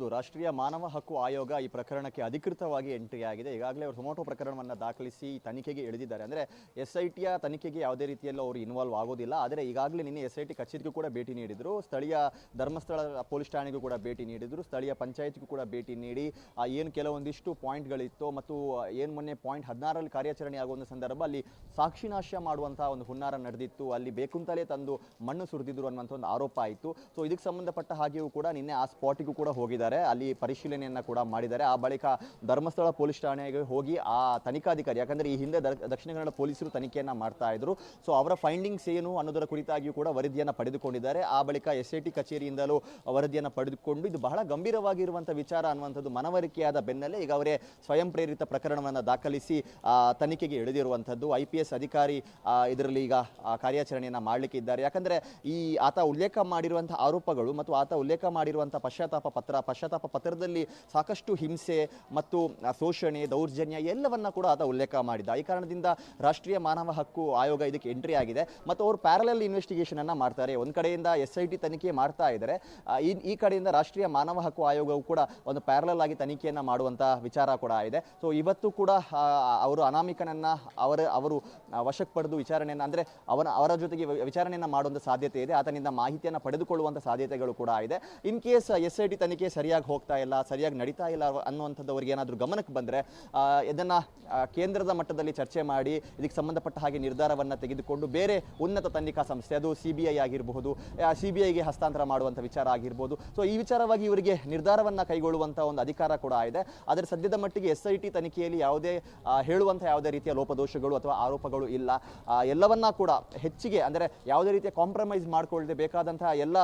ರಾಷ್ಟ್ರೀಯ ಮಾನವ ಹಕ್ಕು ಆಯೋಗ ಈ ಪ್ರಕರಣಕ್ಕೆ ಅಧಿಕೃತವಾಗಿ ಎಂಟ್ರಿ ಆಗಿದೆ. ಈಗಾಗಲೇ ಅವರು ಟೊಮೊಟೊ ಪ್ರಕರಣವನ್ನು ದಾಖಲಿಸಿ ತನಿಖೆಗೆ ಇಳಿದಿದ್ದಾರೆ. ಅಂದರೆ ಎಸ್ ಐ ಟಿಯ ತನಿಖೆಗೆ ಯಾವುದೇ ರೀತಿಯಲ್ಲೂ ಅವರು ಇನ್ವಾಲ್ವ್ ಆಗೋದಿಲ್ಲ. ಆದರೆ ಈಗಾಗಲೇ ನಿನ್ನೆ ಎಸ್ ಐ ಟಿ ಕಚೇರಿಗೂ ಕೂಡ ಭೇಟಿ ನೀಡಿದರು. ಸ್ಥಳೀಯ ಧರ್ಮಸ್ಥಳ ಪೊಲೀಸ್ ಠಾಣೆಗೂ ಕೂಡ ಭೇಟಿ ನೀಡಿದರು. ಸ್ಥಳೀಯ ಪಂಚಾಯತ್ಗೂ ಕೂಡ ಭೇಟಿ ನೀಡಿ ಏನು ಕೆಲವೊಂದಿಷ್ಟು ಪಾಯಿಂಟ್ಗಳಿತ್ತು ಮತ್ತು ಏನು ಮೊನ್ನೆ ಪಾಯಿಂಟ್ ಹದಿನಾರರಲ್ಲಿ ಕಾರ್ಯಾಚರಣೆ ಆಗುವ ಸಂದರ್ಭ ಅಲ್ಲಿ ಸಾಕ್ಷಿನಾಶ ಮಾಡುವಂತಹ ಒಂದು ಹುನ್ನಾರ ನಡೆದಿತ್ತು. ಅಲ್ಲಿ ಬೇಕುಂತಲೇ ತಂದು ಮಣ್ಣು ಸುರಿದಿದ್ರು ಅನ್ನುವಂಥ ಒಂದು ಆರೋಪ ಆಯಿತು. ಸೊ ಇದಕ್ಕೆ ಸಂಬಂಧಪಟ್ಟ ಹಾಗೆಯೂ ಕೂಡ ನಿನ್ನೆ ಆ ಸ್ಪಾಟಿಗೂ ಕೂಡ ಹೋಗಿದ್ದಾರೆ. ಅಲ್ಲಿ ಪರಿಶೀಲನೆಯನ್ನ ಕೂಡ ಮಾಡಿದ್ದಾರೆ. ಆ ಬಳಿಕ ಧರ್ಮಸ್ಥಳ ಪೊಲೀಸ್ ಠಾಣೆಗೆ ಹೋಗಿ ಆ ತನಿಖಾಧಿಕಾರಿ, ಯಾಕಂದ್ರೆ ಈ ಹಿಂದೆ ದಕ್ಷಿಣ ಕನ್ನಡ ಪೊಲೀಸರು ತನಿಖೆಯನ್ನ ಮಾಡ್ತಾ ಇದ್ರು. ಸೊ ಅವರ ಫೈಂಡಿಂಗ್ಸ್ ಏನು ಅನ್ನೋದರ ಕುರಿತಾಗಿಯೂ ಕೂಡ ವರದಿಯನ್ನು ಪಡೆದುಕೊಂಡಿದ್ದಾರೆ. ಆ ಬಳಿಕ ಎಸ್ ಐ ಟಿ ಕಚೇರಿಯಿಂದಲೂ ವರದಿಯನ್ನು ಪಡೆದುಕೊಂಡು ಇದು ಬಹಳ ಗಂಭೀರವಾಗಿರುವಂಥ ವಿಚಾರ ಅನ್ನುವಂಥದ್ದು ಮನವರಿಕೆಯಾದ ಬೆನ್ನಲ್ಲೇ ಈಗ ಅವರೇ ಸ್ವಯಂ ಪ್ರೇರಿತ ಪ್ರಕರಣವನ್ನು ದಾಖಲಿಸಿ ತನಿಖೆಗೆ ಇಳಿದಿರುವಂಥದ್ದು ಐ ಪಿ ಎಸ್ ಅಧಿಕಾರಿ ಇದರಲ್ಲಿ ಈಗ ಕಾರ್ಯಾಚರಣೆಯನ್ನು ಮಾಡಲಿಕ್ಕೆ ಇದ್ದಾರೆ. ಯಾಕಂದ್ರೆ ಈ ಆತ ಉಲ್ಲೇಖ ಮಾಡಿರುವಂತಹ ಆರೋಪಗಳು ಮತ್ತು ಆತ ಉಲ್ಲೇಖ ಮಾಡಿರುವಂತಹ ಪಶ್ಚಾತ್ತಾಪ ಪತ್ರ ಪಶ್ಚಾತ್ತಾಪ ಪತ್ರದಲ್ಲಿ ಸಾಕಷ್ಟು ಹಿಂಸೆ ಮತ್ತು ಶೋಷಣೆ, ದೌರ್ಜನ್ಯ ಎಲ್ಲವನ್ನ ಕೂಡ ಆತ ಉಲ್ಲೇಖ ಮಾಡಿದ ಈ ಕಾರಣದಿಂದ ರಾಷ್ಟ್ರೀಯ ಮಾನವ ಹಕ್ಕು ಆಯೋಗ ಇದಕ್ಕೆ ಎಂಟ್ರಿ ಆಗಿದೆ ಮತ್ತು ಅವರು ಪ್ಯಾರಲಲ್ ಇನ್ವೆಸ್ಟಿಗೇಷನ್ ಅನ್ನ ಮಾಡ್ತಾರೆ. ಒಂದ್ ಕಡೆಯಿಂದ ಎಸ್ ಐ ಟಿ ತನಿಖೆ ಮಾಡ್ತಾ ಇದ್ದಾರೆ ಈ ಕಡೆಯಿಂದ ರಾಷ್ಟ್ರೀಯ ಮಾನವ ಹಕ್ಕು ಆಯೋಗವು ಕೂಡ ಒಂದು ಪ್ಯಾರಲಲ್ ಆಗಿ ತನಿಖೆಯನ್ನ ಮಾಡುವಂತ ವಿಚಾರ ಕೂಡ ಇದೆ. ಸೊ ಇವತ್ತು ಕೂಡ ಅವರು ಅನಾಮಿಕನನ್ನ ಅವರ, ಅವರು ವಶಕ್ಕೆ ಪಡೆದು ವಿಚಾರಣೆಯನ್ನ ಅಂದ್ರೆ ಅವನ, ಅವರ ಜೊತೆಗೆ ವಿಚಾರಣೆಯನ್ನು ವಿಚಾರಣೆಯನ್ನ ಮಾಡುವಂತ ಸಾಧ್ಯತೆ ಇದೆ. ಆತನಿಂದ ಮಾಹಿತಿಯನ್ನ ಪಡೆದುಕೊಳ್ಳುವಂತ ಸಾಧ್ಯತೆಗಳು ಕೂಡ ಇದೆ. In case S I T ತನಿಖೆ ಸರಿಯಾಗಿ ಹೋಗ್ತಾ ಇಲ್ಲ, ಸರಿಯಾಗಿ ನಡೀತಾ ಇಲ್ಲ ಅನ್ನುವಂಥದ್ದವರಿಗೆ ಏನಾದರೂ ಗಮನಕ್ಕೆ ಬಂದ್ರೆ ಇದನ್ನು ಕೇಂದ್ರದ ಮಟ್ಟದಲ್ಲಿ ಚರ್ಚೆ ಮಾಡಿ, ಇದಕ್ಕೆ ಸಂಬಂಧಪಟ್ಟ ಹಾಗೆ ನಿರ್ಧಾರವನ್ನ ತೆಗೆದುಕೊಂಡು ಬೇರೆ ಉನ್ನತ ತನಿಖಾ ಸಂಸ್ಥೆ, ಅದು ಸಿ ಬಿ ಐ ಆಗಿರಬಹುದು ಸಿ ಬಿ ಐಗೆ ಹಸ್ತಾಂತರ ಮಾಡುವಂಥ ವಿಚಾರ ಆಗಿರ್ಬೋದು. ಸೊ ಈ ವಿಚಾರವಾಗಿ ಇವರಿಗೆ ನಿರ್ಧಾರವನ್ನ ಕೈಗೊಳ್ಳುವಂಥ ಒಂದು ಅಧಿಕಾರ ಕೂಡ ಇದೆ. ಆದರೆ ಸದ್ಯದ ಮಟ್ಟಿಗೆ ಎಸ್ ಐ ಟಿ ತನಿಖೆಯಲ್ಲಿ ಯಾವುದೇ ಹೇಳುವಂಥ ಯಾವುದೇ ರೀತಿಯ ಲೋಪದೋಷಗಳು ಅಥವಾ ಆರೋಪಗಳು ಇಲ್ಲ. ಎಲ್ಲವನ್ನ ಕೂಡ ಹೆಚ್ಚಿಗೆ, ಅಂದರೆ ಯಾವುದೇ ರೀತಿಯ ಕಾಂಪ್ರಮೈಸ್ ಮಾಡಿಕೊಳ್ಳದೆ ಬೇಕಾದಂತಹ ಎಲ್ಲ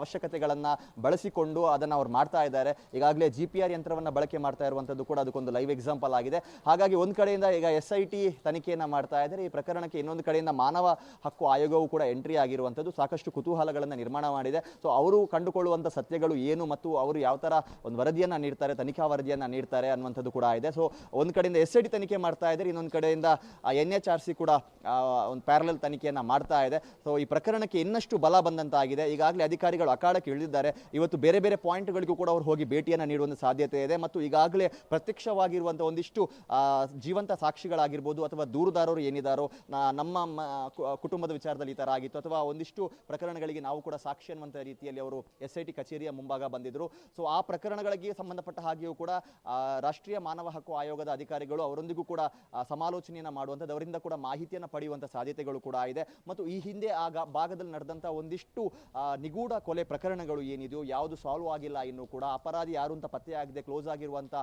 ಅವಶ್ಯಕತೆಗಳನ್ನ ಬಳಸಿಕೊಂಡು ಅದನ್ನ ಅವ್ರು ಮಾಡ್ತಾ ಇದ್ದಾರೆ. ಈಗಾಗಲೇ ಜಿ ಪಿ ಆರ್ ಯಂತ್ರವನ್ನು ಬಳಕೆ ಮಾಡ್ತಾ ಇರುವಂಥದ್ದು ಕೂಡ ಅದಕ್ಕೊಂದು ಲೈವ್ ಎಕ್ಸಾಂಪಲ್ ಆಗಿದೆ. ಹಾಗಾಗಿ ಒಂದು ಕಡೆಯಿಂದ ಈಗ ಎಸ್ ಐ ಟಿ ತನಿಖೆಯನ್ನು ಮಾಡ್ತಾ ಇದ್ದಾರೆ. ಈ ಪ್ರಕರಣಕ್ಕೆ ಇನ್ನೊಂದು ಕಡೆಯಿಂದ ಮಾನವ ಹಕ್ಕು ಆಯೋಗವು ಕೂಡ ಎಂಟ್ರಿ ಆಗಿರುವಂಥದ್ದು ಸಾಕಷ್ಟು ಕುತೂಹಲಗಳನ್ನು ನಿರ್ಮಾಣ ಮಾಡಿದೆ. ಸೊ ಅವರು ಕಂಡುಕೊಳ್ಳುವಂಥ ಸತ್ಯಗಳು ಏನು ಮತ್ತು ಅವರು ಯಾವ ಥರ ಒಂದು ವರದಿಯನ್ನು ನೀಡ್ತಾರೆ, ತನಿಖಾ ವರದಿಯನ್ನು ನೀಡ್ತಾರೆ ಅನ್ನುವಂಥದ್ದು ಕೂಡ ಇದೆ. ಸೊ ಒಂದು ಕಡೆಯಿಂದ ಎಸ್ ಐ ಟಿ ತನಿಖೆ ಮಾಡ್ತಾ ಇದ್ದಾರೆ. ಇನ್ನೊಂದು ಕಡೆಯಿಂದ ಎನ್ ಎಚ್ ಆರ್ ಸಿ ಕೂಡ ಒಂದು ಪ್ಯಾರಲಲ್ ತನಿಖೆಯನ್ನು ಮಾಡ್ತಾ ಇದೆ. ಸೊ ಈ ಪ್ರಕರಣಕ್ಕೆ ಇನ್ನಷ್ಟು ಬಲ ಬಂದಂತಾಗಿದೆ. ಈಗಾಗಲೇ ಅಧಿಕಾರಿಗಳು ಅಖಾಡಕ್ಕೆ ಇಳಿದಿದ್ದಾರೆ. ಇವತ್ತು ಬೇರೆ ಬೇರೆ ಪಾಯಿಂಟ್ಗಳಿಗೂ ಕೂಡ ಅವರು ಹೋಗಿ ಭೇಟಿಯನ್ನು ನೀಡುವಂಥ ಸಾಧ್ಯತೆ ಇದೆ ಮತ್ತು ಈಗಾಗಲೇ ಪ್ರತ್ಯಕ್ಷವಾಗಿರುವಂಥ ಒಂದಿಷ್ಟು ಜೀವಂತ ಸಾಕ್ಷಿಗಳಾಗಿರ್ಬೋದು ಅಥವಾ ದೂರುದಾರರು ಏನಿದಾರೋ ನಮ್ಮ ಕುಟುಂಬದ ವಿಚಾರದಲ್ಲಿ ಈ ಥರ ಆಗಿತ್ತು. ಅಥವಾ ಒಂದಿಷ್ಟು ಪ್ರಕರಣಗಳಿಗೆ ನಾವು ಕೂಡ ಸಾಕ್ಷಿ ಅನ್ನುವಂಥ ರೀತಿಯಲ್ಲಿ ಅವರು ಎಸ್ ಐ ಟಿ ಕಚೇರಿಯ ಮುಂಭಾಗ ಬಂದಿದ್ದರು ಸೊ ಆ ಪ್ರಕರಣಗಳಿಗೆ ಸಂಬಂಧಪಟ್ಟ ಹಾಗೆಯೂ ಕೂಡ ರಾಷ್ಟ್ರೀಯ ಮಾನವ ಹಕ್ಕು ಆಯೋಗದ ಅಧಿಕಾರಿಗಳು ಅವರೊಂದಿಗೂ ಕೂಡ ಸಮಾಲೋಚನೆಯನ್ನು ಸಮಾಲೋಚನೆಯನ್ನ ಮಾಡುವಂಥದ್ದು ಅವರಿಂದ ಕೂಡ ಮಾಹಿತಿಯನ್ನು ಪಡೆಯುವಂಥ ಸಾಧ್ಯತೆಗಳು ಕೂಡ ಇದೆ. ಮತ್ತು ಈ ಹಿಂದೆ ಆ ಭಾಗದಲ್ಲಿ ನಡೆದಂಥ ಒಂದಿಷ್ಟು ನಿಗೂಢ ಕೊಲೆ ಪ್ರಕರಣಗಳು ಏನಿದೆಯೋ, ಯಾವುದು ಸಾಲ್ವ್ ಆಗಿಲ್ಲ ಇನ್ನೂ ಕೂಡ ಅಪರಾಧಿ ಯಾರು ಅಂತ ಪತ್ತೆ ಆಗದೆ ಕ್ಲೋಸ್ ಆಗಿರುವಂಥ